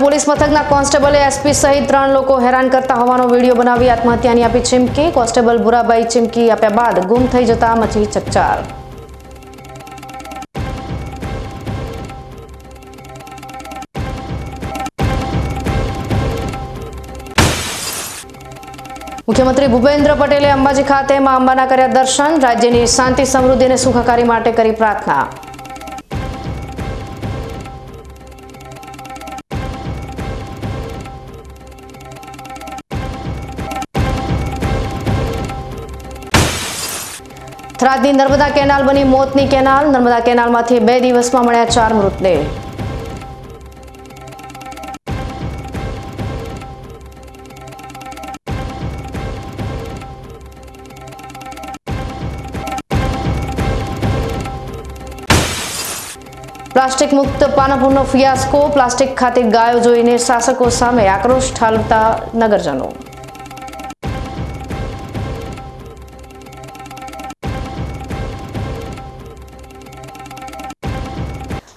Police મથકના કોન્સ્ટેબલે SP સહિત ત્રણ લોકો હેરાન કરતા હોવાનો વીડિયો બનાવી આત્મહત્યાની આપી ચીમકી. કોન્સ્ટેબલ ભુરાબાઈ ચીમકી આપ્યા બાદ ગુમ થઈ જતા મચી ચકચાર. મુખ્યમંત્રી ભૂપેન્દ્ર પટેલે અંબાજી ખાતે મા અંબાના કર્યા દર્શન. રાજ્યની શાંતિ સમૃદ્ધિ અને સુખાકારી માટે કરી પ્રાર્થના. થરાદની નર્મદા કેનાલ બની મોતની કેનાલ. નર્મદા કેનાલમાંથી બે દિવસમાં મળ્યા ચાર મૃતદેહ. પ્લાસ્ટિક મુક્ત પાનપુરનો ફિયાસ્કો. પ્લાસ્ટિક ખાતે ગાયો જોઈને શાસકો સામે આક્રોશ ઠાલવતા નગરજનો.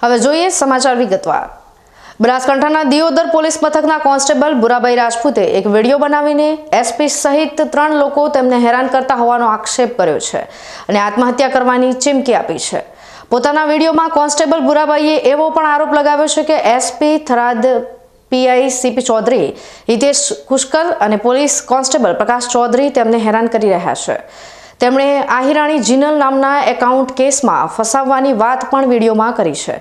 હવે જોઈએ સમાચાર વિગતવાર. બનાસકાંઠાના દિયોદર પોલીસ મથકના કોન્સ્ટેબલ બુરાભાઈ રાજપૂતે એક વીડિયો બનાવીને એસપી સહિત ત્રણ લોકો તેમને હેરાન કરતા હોવાનો આક્ષેપ કર્યો છે અને આત્મહત્યા કરવાની ચીમકી આપી છે. પોતાના વિડીયોમાં કોન્સ્ટેબલ બુરાભાઈએ એવો પણ આરોપ લગાવ્યો છે કે SP Tharad PI CP Chaudhary Hitesh Pushkar અને પોલીસ કોન્સ્ટેબલ પ્રકાશ ચૌધરી તેમને હેરાન કરી રહ્યા છે. તેમણે આહિરાણી જીનલ નામના એકાઉન્ટ કેસમાં ફસાવવાની વાત પણ વિડીયોમાં કરી છે.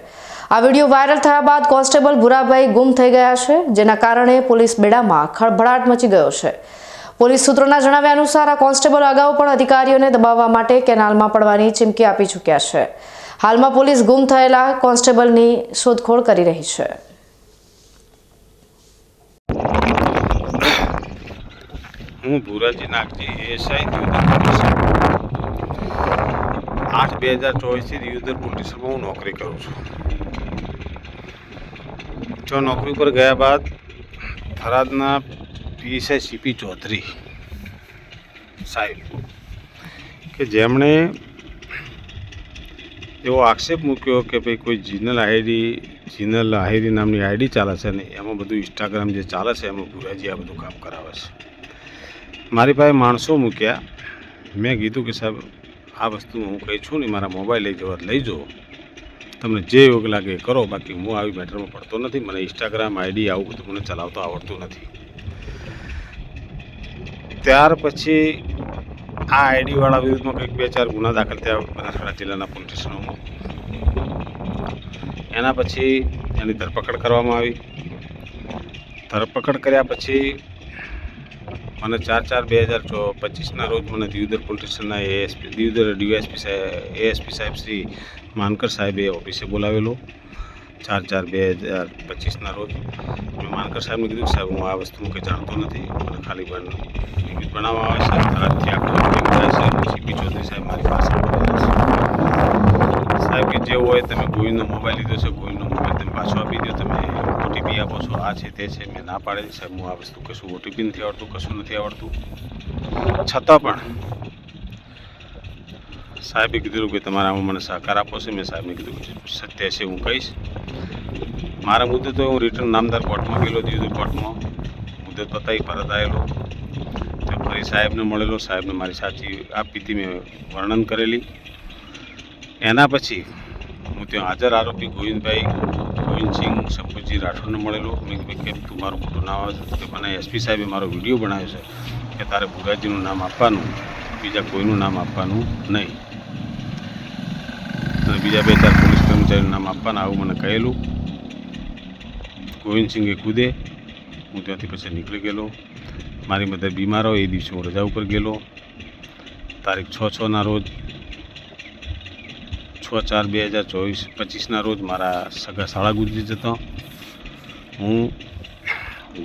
આ વીડિયો વાયરલ થયા બાદ કોન્સ્ટેબલ ભુરાભાઈ ગુમ થઈ ગયા છે, જેના કારણે પોલીસ બેડામાં ખળભળાટ મચી ગયો છે. પોલીસ સૂત્રોના જણાવ્યા અનુસાર આ કોન્સ્ટેબલ અગાઉ પણ અધિકારીઓને દબાવવા માટે કેનાલમાં પડવાની ચીમકી આપી ચૂક્યા છે. હાલમાં પોલીસ ગુમ થયેલા કોન્સ્ટેબલની શોધખોળ કરી રહી છે. હું ભુરાજી નાગજી પોલીસ આઠ બે હજાર ચોવીસથી દિયોદર ડિસ્ટ્રિક્ટમાં હું નોકરી કરું છું. જો નોકરી પર ગયા બાદ થરાદના પીએસઆઈ સીપી ચૌધરી સાહેબ, કે જેમણે એવો આક્ષેપ મૂક્યો કે ભાઈ કોઈ જીનલ આઈડી, જીનલ આહિરી નામની આઈડી ચાલે છે ને એમાં બધું ઇન્સ્ટાગ્રામ જે ચાલે છે એમાં ભુરાજી આ બધું કામ કરાવે છે. મારી પાસે માણસો મૂક્યા. મેં કીધું કે સાહેબ આ વસ્તુ હું કહી છું ને મારા મોબાઈલ લઈ જવા લઈ જાઓ તમને જે યોગ લાગે કરો, બાકી હું આવી મેટરમાં પડતો નથી, મને ઇન્સ્ટાગ્રામ આઈડી આવું બધું મને ચલાવતો આવડતું નથી. ત્યાર પછી આ આઈડીવાળા વિરુદ્ધમાં કંઈક બે ચાર ગુના દાખલ થયા બનાસકાંઠા જિલ્લાના પોલીસ સ્ટેશનોમાં એના પછી એની ધરપકડ કરવામાં આવી. ધરપકડ કર્યા પછી મને ચાર ચાર બે હજાર પચીસના રોજ મને દિયોદર પોલીસ સ્ટેશનના એએસપી દિયોદર ડીવાયએસપી સાહેબ એએસપી સાહેબ શ્રી માનકર સાહેબે ઓફિસે બોલાવેલો. ચાર ચાર બે હજાર પચીસના રોજ. મેં માનકર સાહેબને કીધું સાહેબ, હું આ વસ્તુ કંઈ જાણતો નથી. મને ખાલી પણ બનાવવામાં બનાવવા આવે છે. સીપી ચૌધરી સાહેબ મારી પાસે સાહેબ કે જે હોય તમે ગોવિંદનો મોબાઈલ લીધો છે, ગોવિંદનો તમે પાછો આપી દો તમે. ઓટીપી આપો છો. આ છે તે છે, મેં ના પાડેલી સાહેબ હું આ વસ્તુ કશું ઓટીપી નથી આવડતું, કશું નથી આવડતું. છતાં પણ સાહેબે કીધું કે તમારે આમાં મને સહકાર આપો છે. મેં સાહેબને કીધું સત્ય છે, હું કહીશ. મારા મુદ્દે તો હું રિટર્ન નામદાર કોર્ટમાં ગયેલો દીધું કોર્ટમાં. મુદ્દત પતાવી પરત આવેલો તો ફરી સાહેબને મળેલો. સાહેબને મારી સાચી આપીતી મેં વર્ણન કરેલી. એના પછી હું ત્યાં હાજર આરોપી ગોવિંદભાઈ ગોવિંદસિંહ શંભુજી રાઠોડને મળેલો. મેં કેમ તું મારું ખોટું નામ આવે છે. તો કે મને એસપી સાહેબે મારો વીડિયો બનાવ્યો છે કે તારે ભુરાજીનું નામ આપવાનું, બીજા કોઈનું નામ આપવાનું નહીં. અને બીજા બે ચાર પોલીસ કર્મચારીનું નામ આપવાના, આવું મને કહેલું. ગોવિંદસિંહે કૂદે, હું ત્યાંથી પછી નીકળી ગયેલો. મારી મધર બીમાર હોય એ દિવસે હું રજા ઉપર ગયેલો. તારીખ છ છના રોજ છ ચાર બે હજાર ચોવીસ પચીસના રોજ મારા સગા શાળા ગુજરી જતો. હું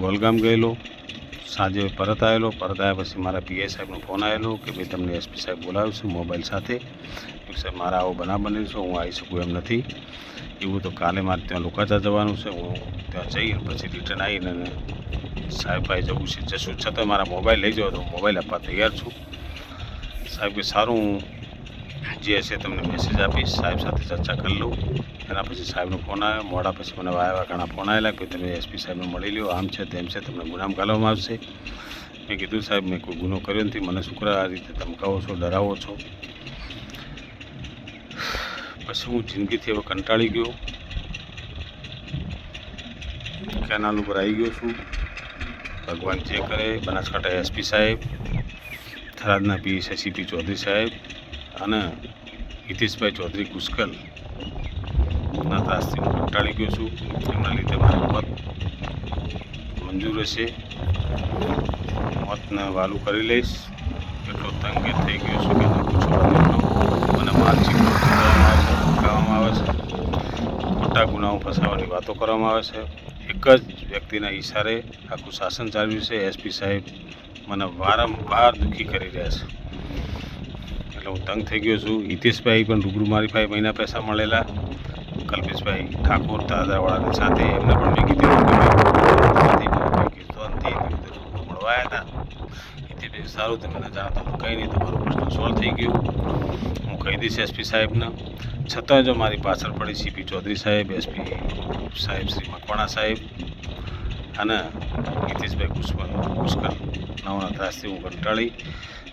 ગોલગામ ગયેલો. સાંજે પરત આવેલો. પરત આવ્યા પછી મારા પીઆઈ સાહેબનો ફોન આવેલો કે ભાઈ તમને એસપી સાહેબ બોલાવ્યો છે મોબાઈલ સાથે. સાહેબ મારા આવો બનાવ બનેલો છે, હું આવી શકું એમ નથી. એવું તો કાલે મારે ત્યાં લોકાચા જવાનું છે. હું ત્યાં જઈ પછી રિટર્ન આવીને સાહેબ ભાઈ જવું છે. જશું. છતાં મારા મોબાઈલ લઈ જાઓ તો મોબાઈલ આપવા તૈયાર છું. સાહેબ કે સારું, હું જે હશે તમને મેસેજ આપીશ, સાહેબ સાથે ચર્ચા કરી લઉં. એના પછી સાહેબનો ફોન આવ્યો, મોડા પછી મને વાયા ઘણા ફોન આવેલા કે તમે એસપી સાહેબને મળી લ્યો, આમ છે તેમ છે, તમને ગુનામ ગાલવામાં આવશે. મેં કીધું, સાહેબ, મેં કોઈ ગુનો કર્યો નથી, મને શુક્ર આ રીતે ધમકાવો છો, ડરાવો છો? પછી હું જિંદગીથી હવે કંટાળી ગયો. કેનાલ ઉપર આવી ગયો છું. ભગવાન જે કરે, બનાસકાંઠા એસપી સાહેબ, થરાદના પી એસીપી ચૌધરી સાહેબ અને હિતેશભાઈ ચૌધરી કુસ્કલ ના ત્રાસથી હું કંટાળી ગયો છું. એમના લીધે મારે મત મંજૂર હશે. મતને વાલું કરી લઈશ. એટલો તંગે થઈ ગયો છું કે મને માનસિક કરવામાં આવે છે મોટા ગુનાઓ ફસાવવાની વાતો કરવામાં આવે છે. એક જ વ્યક્તિના ઈશારે આખું શાસન ચાલ્યું છે. એસપી સાહેબ મને વારંવાર દુઃખી કરી રહ્યા છે. એટલે હું તંગ થઈ ગયો છું. હિતેશભાઈ પણ રૂબરૂ મારી પાસે મહિના પૈસા મળેલા. કલ્પેશભાઈ ઠાકોર દાદાવાળાની સાથે એમને પણ મેં કીધું કે ભાઈ નથી કીધું નથી રૂબરૂ મળવા આવ્યા હતા. હિતેશભાઈ, સારું, તમે જાણતા તો કંઈ નહીં, તમારો પ્રશ્ન સોલ્વ થઈ ગયો. હું કહી દઈશ એસપી સાહેબને. છતાં જો મારી પાછળ પડી સીપી ચૌધરી સાહેબ, એસપી સાહેબ શ્રી મકવાણા સાહેબ અને નીતિશભાઈ પુષ્કર પુષ્કર, નવના ત્રાસથી હું કંટાળી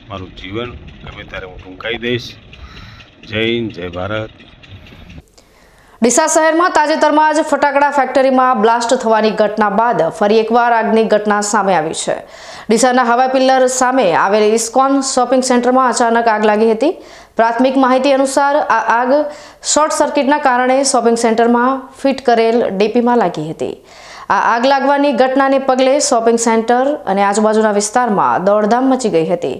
મારું જીવન ગમે ત્યારે હું ટૂંકાઈ દઈશ. જય હિન્દ, જય ભારત. ડીસા શહેરમાં તાજેતરમાં જ ફટાકડા ફેક્ટરીમાં બ્લાસ્ટ થવાની ઘટના બાદ ફરી એકવાર આગની ઘટના સામે આવી છે. ડીસાના હવા પિલ્લર સામે આવેલી ઇસ્કોન શોપિંગ સેન્ટરમાં અચાનક આગ લાગી હતી. પ્રાથમિક માહિતી અનુસાર આ આગ શોર્ટ સર્કિટના કારણે શોપિંગ સેન્ટરમાં ફિટ કરેલ ડીપીમાં લાગી હતી. આ આગ લાગવાની ઘટનાને પગલે શોપિંગ સેન્ટર અને આજુબાજુના વિસ્તારમાં દોડધામ મચી ગઈ હતી.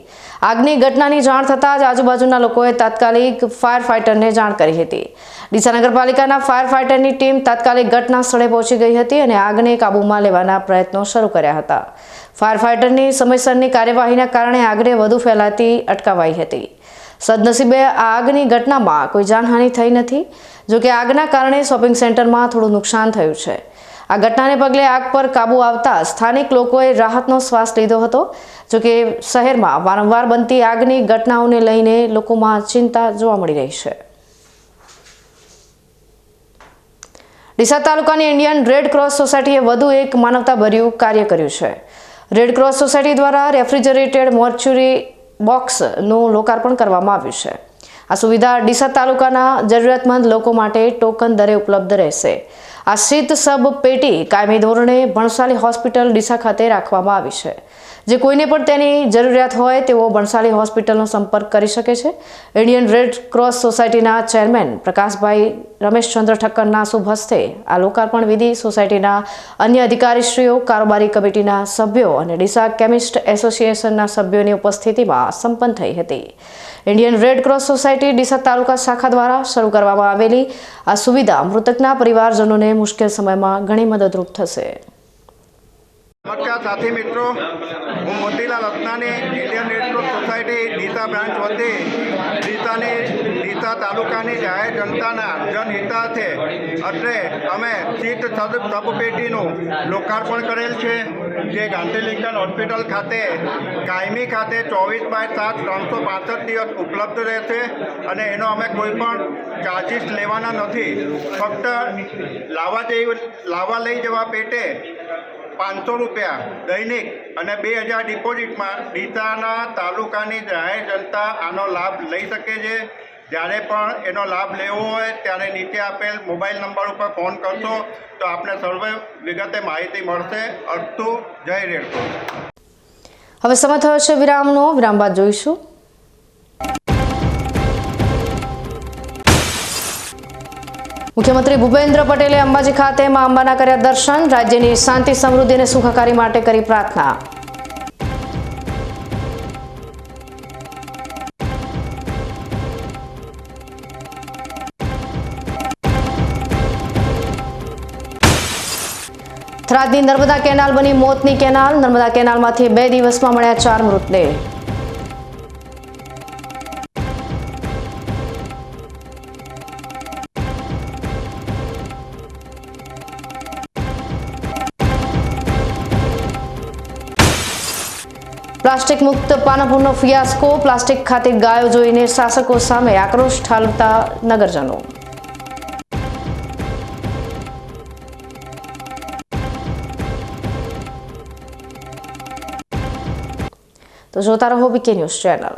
આગની ઘટનાની જાણ થતાં જ આજુબાજુના લોકોએ તાત્કાલિક ફાયર ફાઇટરને જાણ કરી હતી. ડીસા નગરપાલિકાના ફાયર ફાઇટરની ટીમ તાત્કાલિક ઘટના સ્થળે પહોંચી ગઈ હતી અને આગને કાબૂમાં લેવાના પ્રયત્નો શરૂ કર્યા હતા. ફાયર ફાઇટરની સમયસરની કાર્યવાહીના કારણે આગને વધુ ફેલાતી અટકાવાઈ હતી. સદનસીબે આ આગની ઘટનામાં કોઈ જાનહાનિ થઈ નથી, જોકે આગના કારણે શોપિંગ સેન્ટરમાં થોડું નુકસાન થયું છે. આ ઘટનાને પગલે આગ પર કાબુ આવતા સ્થાનિક લોકોએ રાહતનો શ્વાસ લીધો હતો જોકે શહેરમાં વારંવાર બનતી આગની ઘટનાઓને લઈને લોકોમાં ચિંતા જોવા મળી રહી છે. ડીસા તાલુકાની ઇન્ડિયન રેડ ક્રોસ સોસાયટીએ વધુ એક માનવતાભર્યું કાર્ય કર્યું છે. રેડ ક્રોસ સોસાયટી દ્વારા રેફ્રિજરેટેડ મોર્ચ્યુરી બોક્સનું લોકાર્પણ કરવામાં આવ્યું છે. આ સુવિધા ડીસા તાલુકાના જરૂરિયાતમંદ લોકો માટે ટોકન દરે ઉપલબ્ધ રહેશે. આ શીત સબ પેટી કાયમી ધોરણે ભણસાલી હોસ્પિટલ ડીસા ખાતે રાખવામાં આવી છે. જે કોઈને પણ તેની જરૂરિયાત હોય તેઓ ભણસાલી હોસ્પિટલનો સંપર્ક કરી શકે છે. ઇન્ડિયન રેડ ક્રોસ સોસાયટીના ચેરમેન પ્રકાશભાઈ રમેશચંદ્ર ઠક્કરના શુભ હસ્તે આ લોકાર્પણ વિધિ સોસાયટીના અન્ય અધિકારીશ્રીઓ, કારોબારી કમિટીના સભ્યો અને ડીસા કેમિસ્ટ એસોસિએશનના સભ્યોની ઉપસ્થિતિમાં સંપન્ન થઈ હતી. Indian Red Cross Society Deesa taluka શાખા દ્વારા શરૂ કરવામાં આવેલી આ સુવિધા મૃતકના પરિવારજનોને મુશ્કેલ સમયમાં ઘણી મદદરૂપ થશે. નમસ્કાર સાથી મિત્રો. હું Motilal Asnani Indian Red Society Deesa branch વતી ડીસાની ડીસા તાલુકાની જાહેર જનતાના જનહિતાર્થે અત્રે અમે સીટ સબ સબપેટીનું લોકાર્પણ કરેલ છે, જે ગાંધી લિંકન હોસ્પિટલ ખાતે, કાયમી ખાતે ચોવીસ બાય સાત ત્રણસો પાંસઠ દિવસ ઉપલબ્ધ રહેશે અને એનો અમે કોઈ પણ ચાર્જિસ લેવાના નથી. ફક્ત લાવવા જઈ લાવવા લઈ જવા પેટે પાંચસો રૂપિયા. દૈનિક અને બે હજાર ડિપોઝિટમાં ડીસાના તાલુકાની જાહેર જનતા આનો લાભ લઈ શકે છે. જ્યારે પણ એનો લાભ લેવો હોય ત્યારે નીચે આપેલ મોબાઈલ નંબર ઉપર ફોન કરશો તો આપને સર્વે વિગતે માહિતી મળશે. અસ્તુ જય રેડકો હવે સમય થયો છે વિરામનો. વિરામ બાદ જોઈશું. મુખ્યમંત્રી ભૂપેન્દ્ર પટેલે અંબાજી ખાતે મા અંબાના કર્યા દર્શન, રાજ્યની શાંતિ, સમૃદ્ધિ અને સુખાકારી માટે કરી પ્રાર્થના. થરાદની નર્મદા કેનાલ બની મોતની કેનાલ. નર્મદા કેનાલમાંથી બે દિવસમાં મળ્યા ચાર મૃતદેહ. પ્લાસ્ટિક મુક્ત પાનપુરનો ફિયાસ્કો. પ્લાસ્ટિક ખાતે ગાયો જોઈને શાસકો સામે આક્રોશ ઠાલવતા નગરજનો. તો જોતા રહો બીકે ન્યૂઝ ચેનલ.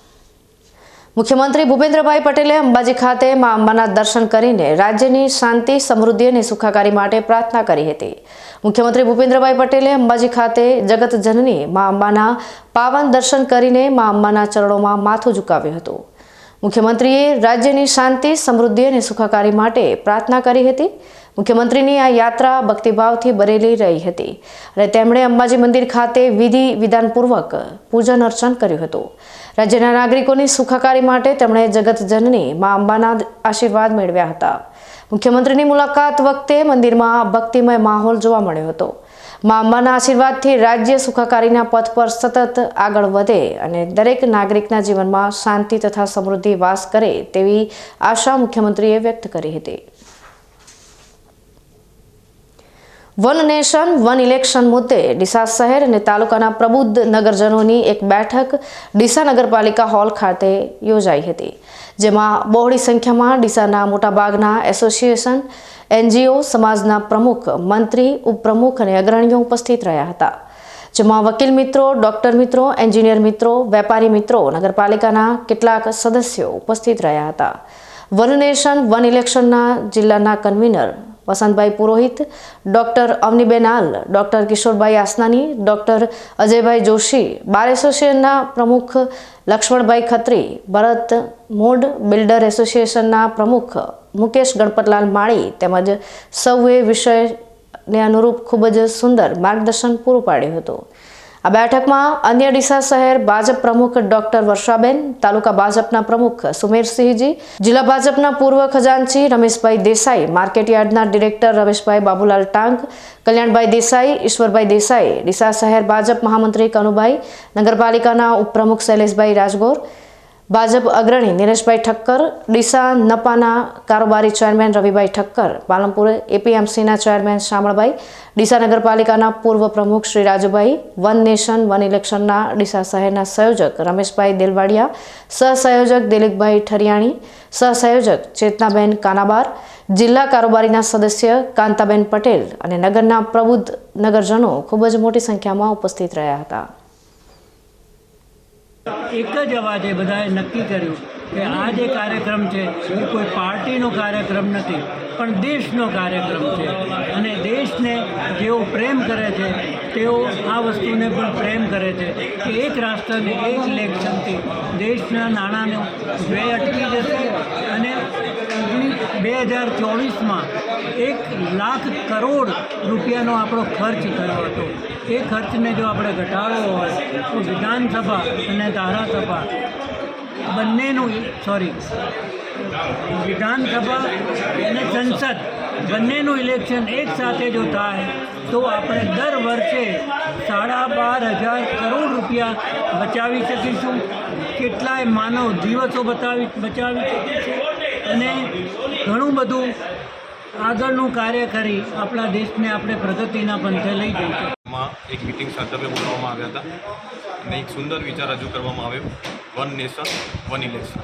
મુખ્યમંત્રી ભૂપેન્દ્રભાઈ પટેલે અંબાજી ખાતે મા અંબાના દર્શન કરીને રાજ્યની શાંતિ, સમૃદ્ધિ અને સુખાકારી માટે પ્રાર્થના કરી હતી. મુખ્યમંત્રી ભૂપેન્દ્રભાઈ પટેલે અંબાજી ખાતે જગત જનની મા અંબાના પાવન દર્શન કરીને મા અંબાના ચરણોમાં માથું ઝુકાવ્યું હતું. મુખ્યમંત્રીએ રાજ્યની શાંતિ, સમૃદ્ધિ અને સુખાકારી માટે પ્રાર્થના કરી હતી. મુખ્યમંત્રીની આ યાત્રા ભક્તિભાવથી ભરેલી રહી હતી અને તેમણે અંબાજી મંદિર ખાતે વિધિ વિધાનપૂર્વક પૂજન અર્ચન કર્યું હતું. રાજ્યના નાગરિકોની સુખાકારી માટે તેમણે જગતજનની મા અંબાના આશીર્વાદ મેળવ્યા હતા. મુખ્યમંત્રીની મુલાકાત વખતે મંદિરમાં ભક્તિમય માહોલ જોવા મળ્યો હતો. મા અંબાના આશીર્વાદથી રાજ્ય સુખાકારીના પથ પર સતત આગળ વધે અને દરેક નાગરિકના જીવનમાં શાંતિ તથા સમૃદ્ધિ વાસ કરે તેવી આશા મુખ્યમંત્રીએ વ્યક્ત કરી હતી. વન નેશન, વન ઇલેક્શન મુદ્દે ડીસા શહેર અને તાલુકાના પ્રબુદ્ધ નગરજનોની એક બેઠક ડીસા નગરપાલિકા હોલ ખાતે યોજાઈ હતી, જેમાં બહોળી સંખ્યામાં ડીસાના મોટાભાગના એસોસિએશન, એનજીઓ, સમાજના પ્રમુખ, મંત્રી, ઉપપ્રમુખ અને અગ્રણીઓ ઉપસ્થિત રહ્યા હતા, જેમાં વકીલ મિત્રો, ડોક્ટર મિત્રો, એન્જિનિયર મિત્રો, વેપારી મિત્રો, નગરપાલિકાના કેટલાક સદસ્યો ઉપસ્થિત રહ્યા હતા. વન નેશન, વન ઇલેક્શનના જિલ્લાના convener Vasantbhai Purohit, doctor Avniben Aal, doctor Kishorbhai Asnani, doctor Ajaybhai Joshi, bar એસોસિએશનના પ્રમુખ લક્ષ્મણભાઈ ખત્રી, ભરત મોડ બિલ્ડર એસોસિએશનના પ્રમુખ મુકેશ ગણપતલાલ માળી તેમજ સૌએ વિષયને અનુરૂપ ખૂબ જ સુંદર માર્ગદર્શન પૂરું પાડ્યું હતું. આ બેઠકમાં અન્ય ડીસા શહેર ભાજપ પ્રમુખ ડોક્ટર વર્ષાબેન, તાલુકા ભાજપના પ્રમુખ સુમેરસિંહજી જિલ્લા ભાજપના પૂર્વ ખજાનચી રમેશભાઈ દેસાઈ માર્કેટયાર્ડના ડિરેક્ટર રમેશભાઈ બાબુલાલ ટાંક, કલ્યાણભાઈ દેસાઈ, ઈશ્વરભાઈ દેસાઈ, ડીસા શહેર ભાજપ મહામંત્રી કનુભાઈ, નગરપાલિકાના ઉપપ્રમુખ શૈલેષભાઈ રાજગોર ભાજપ અગ્રણી નિરેશભાઈ ઠક્કર, ડીસા નપાના કારોબારી ચેરમેન રવિભાઈ ઠક્કર, પાલનપુર એપીએમસીના ચેરમેન શામળભાઈ, ડીસા નગરપાલિકાના પૂર્વ પ્રમુખ Shri Rajubhai, one nation, one ઇલેક્શનના Deesa શહેરના સંયોજક રમેશભાઈ દેલવાડિયા, સહસંયોજક દિલીપભાઈ ઠરિયાણી, સહસંયોજક ચેતનાબેન કાનાબાર, જિલ્લા કારોબારીના સદસ્ય કાંતાબેન પટેલ અને નગરના પ્રબુદ્ધ નગરજનો ખૂબ જ મોટી સંખ્યામાં ઉપસ્થિત રહ્યા હતા. એક જ અવાજે બધાએ નક્કી કર્યું કે આ જે કાર્યક્રમ છે, એ કોઈ પાર્ટીનો કાર્યક્રમ નથી, પણ દેશનો કાર્યક્રમ છે. અને દેશને જેઓ પ્રેમ કરે છે, તેઓ આ વસ્તુને પણ પ્રેમ કરે છે કે એક રાષ્ટ્રને એક ઇલેક્શનથી દેશના નાણાંનો વ્યય અટકી જશે. બે હજાર ચોવીસમાં એક લાખ કરોડ રૂપિયાનો આપણો ખર્ચ થયો હતો. એ ખર્ચને જો આપણે ઘટાડવો હોય, તો વિધાનસભા અને ધારાસભા બંનેનું સોરી વિધાનસભા અને સંસદ બંનેનું ઇલેક્શન એક સાથે જો થાય, તો આપણે દર વર્ષે સાડા બાર હજાર કરોડ રૂપિયા બચાવી શકીશું. કેટલાય માનવ દિવસો બતાવી, બચાવી શકીશું. અને ઘણું બધું આગળનું કાર્ય કરી આપણા દેશને આપણે પ્રગતિના પંથે લઈ જઈશું એક મિટિંગ સાથે બોલાવવામાં આવ્યા હતા. અને એક સુંદર વિચાર રજૂ કરવામાં આવ્યો. વન નેશન, વન ઇલેક્શન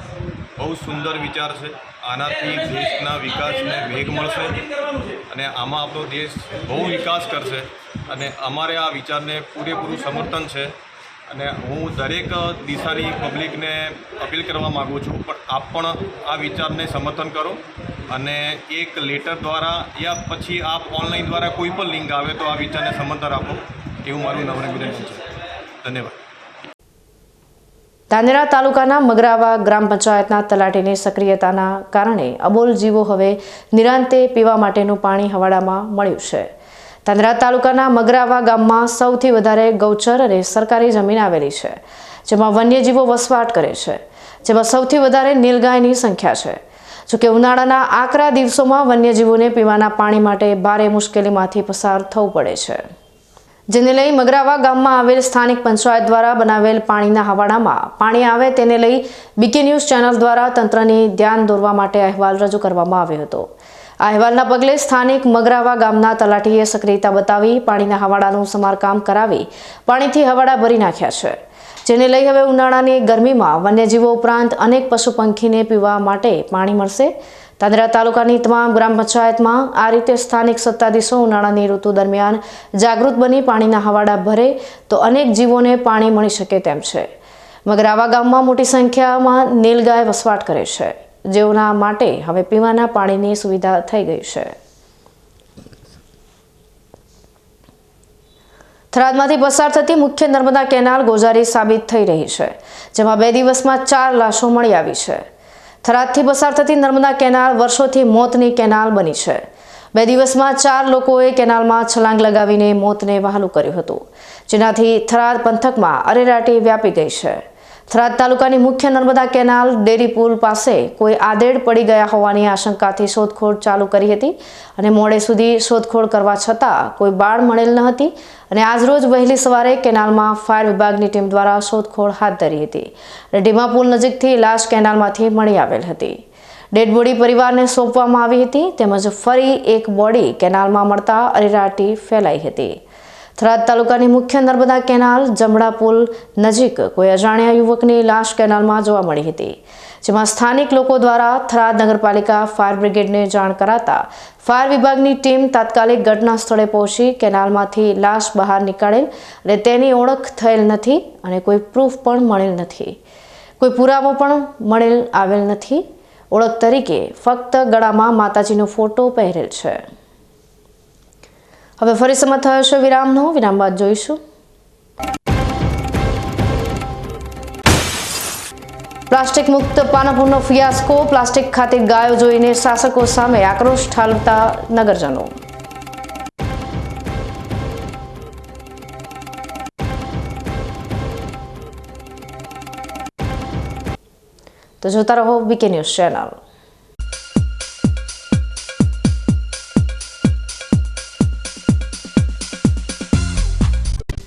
બહુ સુંદર વિચાર છે. આનાથી દેશના વિકાસને વેગ મળશે. અને આમાં આપણો દેશ બહુ વિકાસ કરશે. અને અમારે આ વિચારને પૂરેપૂરું સમર્થન છે. અને હું દરેક દિશાની પબ્લિકને અપીલ કરવા માગું છું, પણ આપ પણ આ વિચારને સમર્થન કરો અને એક લેટર દ્વારા યા પછી આપ ઓનલાઈન દ્વારા કોઈ પણ લિંક આવે તો આ વિચારને સમર્થન આપો એવું મારું નમ્ર વિનંતી છે. ધન્યવાદ. ધાનેરા તાલુકાના મગરાવા ગ્રામ પંચાયતના તલાટીની સક્રિયતાના કારણે અબોલ જીવો હવે નિરાંતે પીવા માટેનું પાણી હવાડામાં મળ્યું છે. ધાનેરા તાલુકાના મગરાવા ગામમાં સૌથી વધારે ગૌચર અને સરકારી જમીન આવેલી છે, જેમાં વન્યજીવો વસવાટ કરે છે, જેમાં સૌથી વધારે નીલગાયની સંખ્યા છે. જોકે ઉનાળાના આકરા દિવસોમાં વન્યજીવોને પીવાના પાણી માટે ભારે મુશ્કેલીમાંથી પસાર થવું પડે છે. જેને લઈ મગરાવા ગામમાં આવેલ સ્થાનિક પંચાયત દ્વારા બનાવેલ પાણીના હવાડામાં પાણી આવે તેને લઈ બીકે ન્યૂઝ ચેનલ દ્વારા તંત્રની ધ્યાન દોરવા માટે અહેવાલ રજૂ કરવામાં આવ્યો હતો. અહેવાલના પગલે સ્થાનિક મગરાવા ગામના તલાટીએ સક્રિયતા બતાવી, પાણીના હવાડાનું સમારકામ કરાવી, પાણીથી હવાડા ભરી નાખ્યા છે. જેને લઈ હવે ઉનાળાની ગરમીમાં વન્યજીવો ઉપરાંત અનેક પશુ પંખીને પીવા માટે પાણી મળશે. તાંદરા તાલુકાની તમામ ગ્રામ પંચાયતમાં આ રીતે સ્થાનિક સત્તાધીશો ઉનાળાની ઋતુ દરમિયાન જાગૃત બની પાણીના હવાડા ભરે તો અનેક જીવોને પાણી મળી શકે તેમ છે. મગરાવા ગામમાં મોટી સંખ્યામાં નીલગાય વસવાટ કરે છે. જેઓના માટે હવે પીવાના પાણીની સુવિધા થઈ ગઈ છે. થરાદમાંથી પસાર થતી મુખ્ય નર્મદા કેનાલ ગોજારી સાબિત થઈ રહી છે, જેમાં બે દિવસમાં ચાર લાશો મળી આવી છે. થરાદથી પસાર થતી નર્મદા કેનાલ વર્ષોથી મોતની કેનાલ બની છે. બે દિવસમાં ચાર લોકોએ કેનાલમાં છલાંગ લગાવીને મોતને વહાલું કર્યું હતું, જેનાથી થરાદ પંથકમાં અરેરાટી વ્યાપી ગઈ છે. થરાદ તાલુકાની મુખ્ય નર્મદા કેનાલ ડેરી પુલ પાસે કોઈ આદેડ પડી ગયા હોવાની આશંકાથી શોધખોળ ચાલુ કરી હતી અને મોડે સુધી શોધખોળ કરવા છતાં કોઈ બાળ મળેલ ન હતી અને આજરોજ વહેલી સવારે કેનાલમાં ફાયર વિભાગની ટીમ દ્વારા શોધખોળ હાથ ધરી હતી. અને ઢીમા પુલ નજીકથી લાશ કેનાલમાંથી મળી આવેલ હતી. ડેડ બોડી પરિવારને સોંપવામાં આવી હતી તેમજ ફરી એક બોડી કેનાલમાં મળતા અરેરાટી ફેલાઈ હતી. થરાદ તાલુકાની મુખ્ય નર્મદા કેનાલ જમડા પુલ નજીક કોઈ અજાણ્યા યુવકની લાશ કેનાલમાં જોવા મળી હતી, જેમાં સ્થાનિક લોકો દ્વારા થરાદ નગરપાલિકા ફાયર બ્રિગેડને જાણ કરાતા ફાયર વિભાગની ટીમ તાત્કાલિક ઘટના સ્થળે પહોંચી કેનાલમાંથી લાશ બહાર નીકાળેલ અને તેની ઓળખ થયેલ નથી અને કોઈ પ્રૂફ પણ મળેલ નથી. કોઈ પુરાવો પણ મળેલ આવેલ નથી. ઓળખ તરીકે ફક્ત ગળામાં માતાજીનો ફોટો પહેરેલ છે. હવે ફરી સમય થયો છે વિરામનો. વિરામ બાદ જોઈશું. પ્લાસ્ટિક મુક્ત પાનપુરનો ફિયાસ્કો. પ્લાસ્ટિક ખાતે ગાયો જોઈને શાસકો સામે આક્રોશ ઠાલવતા નગરજનો. તો જોતા રહો બીકે ન્યૂઝ ચેનલ.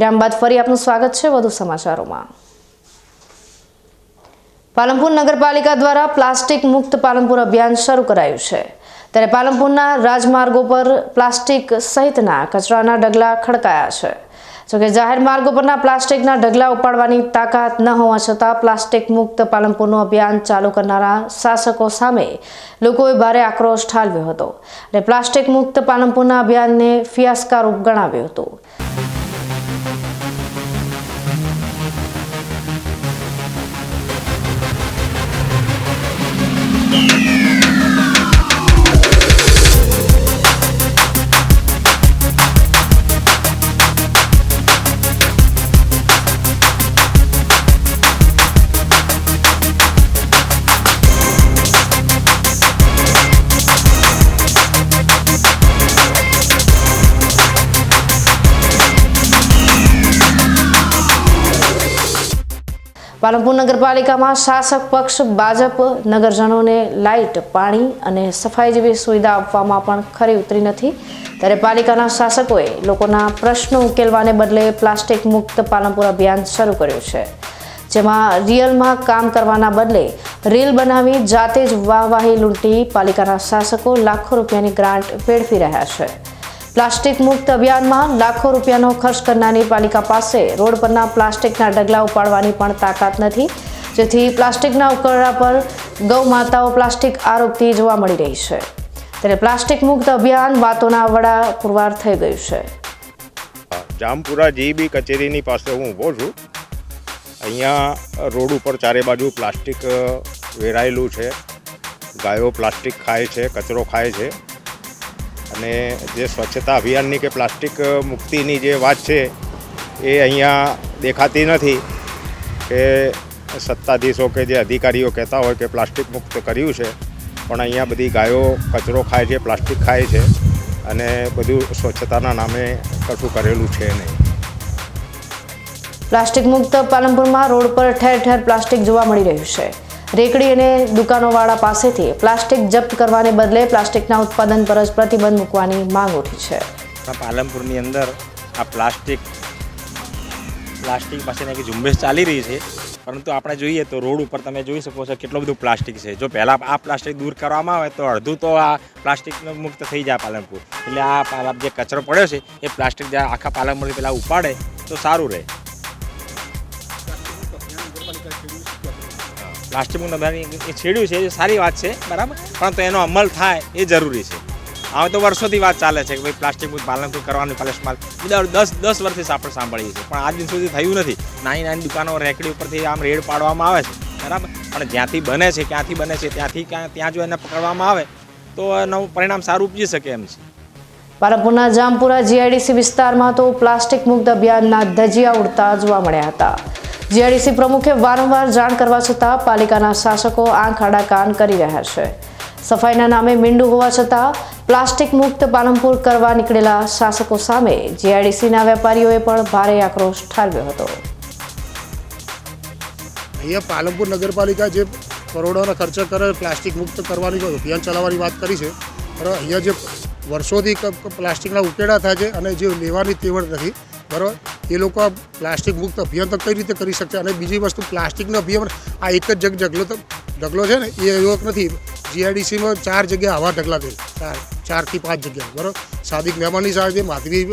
વિરામ બાદ ફરી આપનું સ્વાગત છે વધુ સમાચારોમાં. પાલનપુર નગરપાલિકા દ્વારા પ્લાસ્ટિક મુક્ત પાલનપુર અભિયાન શરૂ કરાયું છે. ત્યારે પાલનપુરના રાજમાર્ગો પર પ્લાસ્ટિક સહિતના કચરાના ડગલા ખડકાયા છે. જોકે જાહેર માર્ગો પરના પ્લાસ્ટિકના ઢગલા ઉપાડવાની તાકાત ન હોવા છતાં પ્લાસ્ટિક મુક્ત પાલનપુરનું અભિયાન ચાલુ કરનારા શાસકો સામે લોકોએ ભારે આક્રોશ ઠાલવ્યો હતો. અને પ્લાસ્ટિક મુક્ત પાલનપુરના અભિયાનને ફિયાસ્કારૂપ ગણાવ્યું હતું. પાલનપુર નગરપાલિકામાં શાસક પક્ષ ભાજપ નગરજનોને લાઇટ, પાણી અને સફાઈ જેવી સુવિધા આપવામાં પણ ખરી ઉતરી નથી. ત્યારે પાલિકાના શાસકોએ લોકોના પ્રશ્નો ઉકેલવાને બદલે પ્લાસ્ટિક મુક્ત પાલનપુર અભિયાન શરૂ કર્યું છે. જેમાં રિયલમાં કામ કરવાના બદલે રીલ બનાવી જાતે જ વાહવાહી લૂંટી પાલિકાના શાસકો લાખો રૂપિયાની ગ્રાન્ટ વેડફી રહ્યા છે. પ્લાસ્ટિક મુક્ત અભિયાનમાં લાખો રૂપિયાનો ખર્ચ કરનારની પાલિકા પાસે રોડ પરના પ્લાસ્ટિકના ઢગલા ઉપાડવાની પણ તાકાત નથી, જેથી પ્લાસ્ટિકના ઉકરડા પર ગૌમાતાઓ પ્લાસ્ટિક આરોપતી જોવા મળી રહી છે. ત્યારે પ્લાસ્ટિક મુક્ત અભિયાન વાતોના વડા પુરવાર થઈ ગયું છે. જામપુરા જીબી કચેરીની પાસે હું ઊભો છું. અહીંયા રોડ ઉપર ચારે બાજુ પ્લાસ્ટિક વેરાયેલું છે. ગાયો પ્લાસ્ટિક ખાય છે, કચરો ખાય છે. અને જે સ્વચ્છતા અભિયાનની કે પ્લાસ્ટિક મુક્તિની જે વાત છે, એ અહીંયા દેખાતી નથી કે સત્તાધીશો કે જે અધિકારીઓ કહેતા હોય કે પ્લાસ્ટિક મુક્ત કર્યું છે, પણ અહીંયા બધી ગાયો, કચરો ખાય છે, પ્લાસ્ટિક ખાય છે અને બધું સ્વચ્છતાના નામે કશું કરેલું છે નહીં. પ્લાસ્ટિક મુક્ત પાલનપુરમાં રોડ પર ઠેર ઠેર પ્લાસ્ટિક જોવા મળી રહ્યું છે. રેકડી અને દુકાનોવાળા પાસેથી પ્લાસ્ટિક જપ્ત કરવાને બદલે પ્લાસ્ટિકના ઉત્પાદન પર જ પ્રતિબંધ મૂકવાની માંગ ઉઠી છે. પાલનપુરની અંદર આ પ્લાસ્ટિક પ્લાસ્ટિક પાસેની એક ઝુંબેશ ચાલી રહી છે. પરંતુ આપણે જોઈએ તો રોડ ઉપર તમે જોઈ શકો છો કેટલું બધું પ્લાસ્ટિક છે. જો પહેલાં આ પ્લાસ્ટિક દૂર કરવામાં આવે તો અડધું તો આ પ્લાસ્ટિકનું મુક્ત થઈ જાય પાલનપુર. એટલે આ જે કચરો પડ્યો છે, એ પ્લાસ્ટિક આખા પાલનપુરથી પહેલાં ઉપાડે તો સારું રહે. પ્લાસ્ટિક મુક્ત એ છેડ્યું છે, એ સારી વાત છે, બરાબર? પણ તો એનો અમલ થાય એ જરૂરી છે. હવે તો વર્ષોથી વાત ચાલે છે કે ભાઈ પ્લાસ્ટિક મુક્ત પાલનપુર કરવાનું પાલસમાલ બધા દસ દસ વર્ષથી આપણે સાંભળીએ છીએ. પણ આજ દિન સુધી થયું નથી. નાની નાની દુકાનો રેકડી ઉપરથી આમ રેડ પાડવામાં આવે છે, બરાબર? પણ જ્યાંથી બને છે, ક્યાંથી બને છે, ત્યાંથી ક્યાં, ત્યાં જો એને પકડવામાં આવે, તો એનું પરિણામ સારું ઉપજી શકે એમ છે. પાલનપુરના જામપુરા જીઆઈડીસી વિસ્તારમાં તો પ્લાસ્ટિક મુક્ત અભિયાનના ધજિયા ઉડતા જોવા મળ્યા હતા. જીઆઈડીસી પ્રમુખે વારંવાર જાણ કરવા છતાં પાલિકાના શાસકો આંખ આડા કાન કરી રહ્યા છે. સફાઈના નામે મીંડું હોવા છતાં પ્લાસ્ટિક મુક્ત પાલનપુર કરવા નીકળેલા શાસકો સામે જીઆઈડીસીના વેપારીઓએ પણ ભારે આક્રોશ ઠાલવ્યો હતો. અહીંયા પાલનપુર નગરપાલિકા જે કરોડોના ખર્ચા કરે પ્લાસ્ટિક મુક્ત કરવાની અભિયાન ચલાવવાની વાત કરી છે, બરાબર? અહીંયા જે વર્ષોથી પ્લાસ્ટિકના ઉકેડા થાય છે અને જે લેવાની તેવડ નથી, બરાબર? એ લોકો આ પ્લાસ્ટિક મુક્ત અભિયાન તો કઈ રીતે કરી શકશે? અને બીજી વસ્તુ, પ્લાસ્ટિકનો અભિયાન આ એક જ જગ, ઢગલો તો, ઢગલો છે ને, એ એવો નથી. જીઆઈડીસીમાં ચાર જગ્યા આવા ઢગલા છે ચાર, ચારથી પાંચ જગ્યા બરાબર? સાદિક મહેમાનની સામે માધવી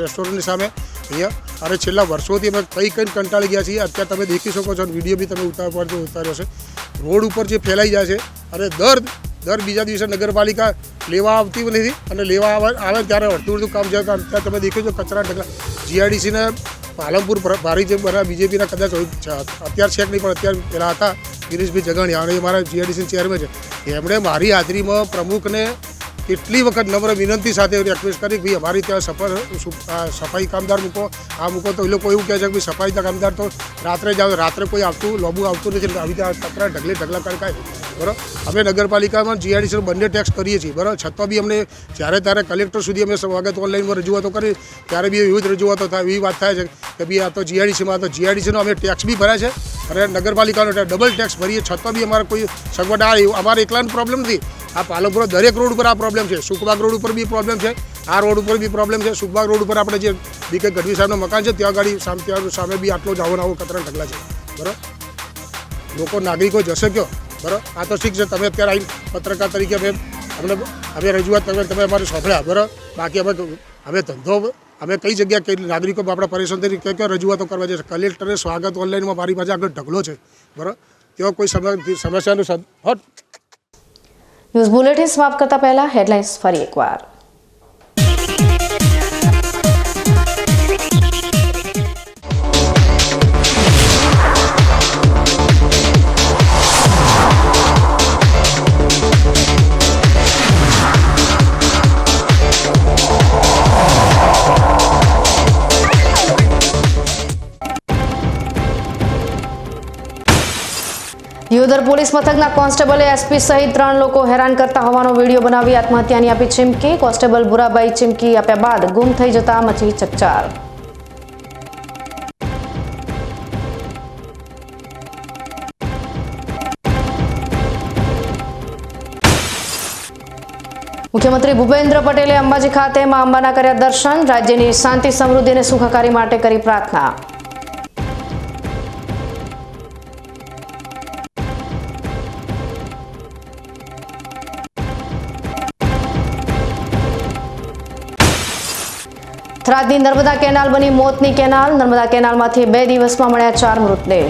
રેસ્ટોરન્ટની સામે. અહીંયા અને છેલ્લા વર્ષોથી અમે કઈ કઈ કંટાળી ગયા છીએ, અત્યારે તમે દેખી શકો છો વીડિયો બી તમે ઉતાર પર ઉતાર્યો છે રોડ ઉપર જે ફેલાઈ જાય છે અને દર દર બીજા દિવસે નગરપાલિકા લેવા આવતી નથી અને લેવા આવે ત્યારે અડધું અડધું કામ જાય અત્યારે તમે દેખ્યો છો કચરા ઢગલા જીઆઈડીસીને પાલનપુર ભારી જે બધા બીજેપીના કદાચ હોય છે. છે કે નહીં, પણ અત્યારે પહેલાં હતા ગિરીશભાઈ જગાણીયા અને મારા જીઆઈડીસી ચેરમેન છે એમણે મારી હાજરીમાં પ્રમુખને કેટલી વખત નમ્ર વિનંતી સાથે રિક્વેસ્ટ કરી ભાઈ અમારી ત્યાં સફર સફાઈ કામદાર મૂકો. આ મૂકો તો એ લોકો એવું કહે છે કે ભાઈ સફાઈ કામદાર તો રાત્રે જાઓ રાત્રે કોઈ આવતું, લોબુ આવતું નથી. આવી ત્યાં તકરા ઢગલે ઢગલા કરી કાંઈ બરાબર? અમે નગરપાલિકામાં જીઆઈડીસી બંને ટેક્સ કરીએ છીએ. બરાબર? છતાં બી અમને જ્યારે ત્યારે કલેક્ટર સુધી અમે સ્વાગત ઓનલાઈનમાં રજૂઆતો કરી ત્યારે બી એવી જ રજૂઆતો થાય, એવી વાત થાય છે કે ભાઈ આ તો જીઆઈડીસીમાં તો જીઆઈડીસીનો અમે ટેક્સ બી ભરાય છે. અને નગરપાલિકાનો ડબલ ટેક્સ ભરીએ, છતાં બી અમારે કોઈ સગવડ આ અમારે એકલાનો પ્રોબ્લેમ નથી. આ પાલનપુર દરેક રોડ ઉપર આ પ્રોબ્લેમ છે. સુખબાગ રોડ ઉપર બી પ્રોબ્લેમ છે. આ રોડ ઉપર બી પ્રોબ્લેમ છે. સુખબાગ રોડ ઉપર આપણે જે બીકે ગઢવી સાહેબનું મકાન છે, ત્યાં ગાડી સામે, ત્યાં સામે બી આટલો જાવો આવો ને ઢગલા છે. બરાબર? લોકો, નાગરિકો જશે કયો? બરાબર? આ તો ઠીક છે. તમે અત્યારે આવી પત્રકાર તરીકે અમે, અમને, અમે રજૂઆત તમે તમે અમારે સોંપડ્યા બરાબર? બાકી અમે અમે ધંધો, અમે કઈ જગ્યા કઈ નાગરિકો આપણા પરેશાન થઈ કઈ કઈ રજૂઆતો કરવા જશે કલેક્ટરે સ્વાગત ઓનલાઈનમાં મારી પાસે આગળ ઢગલો છે. બરાબર? ત્યાં કોઈ સમ- સમસ્યાનું હટ ન્યૂઝ બુલેટિન સમાપ્ત કરતા પહેલા હેડલાઇન્સ ફરી એકવાર. પોલીસ મથકના કોન્સ્ટેબલે એસપી સહિત ત્રણ લોકો હેરાન કરતા હોવાનો વીડિયો બનાવી આત્મહત્યાની આપી ચીમકી. કોન્સ્ટેબલ ભુરાભાઈ ચીમકી આપ્યા બાદ ગુમ થઈ જતા મચી ચકચાર. મુખ્યમંત્રી ભૂપેન્દ્ર પટેલે અંબાજી ખાતે મા અંબાના કર્યા દર્શન, રાજ્યની શાંતિ સમૃદ્ધિ અને સુખાકારી માટે કરી પ્રાર્થના. થરાદની નર્મદા કેનાલ બની મોતની કેનાલ. નર્મદા કેનાલમાંથી બે દિવસમાં મળ્યા ચાર મૃતદેહ.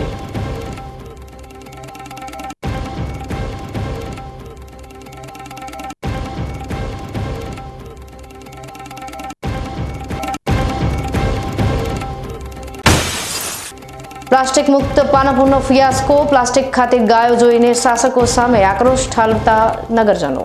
પ્લાસ્ટિક મુક્ત પાનપુરનો ફિયાસ્કો. પ્લાસ્ટિક ખાતે ગાયો જોઈને શાસકો સામે આક્રોશ ઠાલવતા નગરજનો.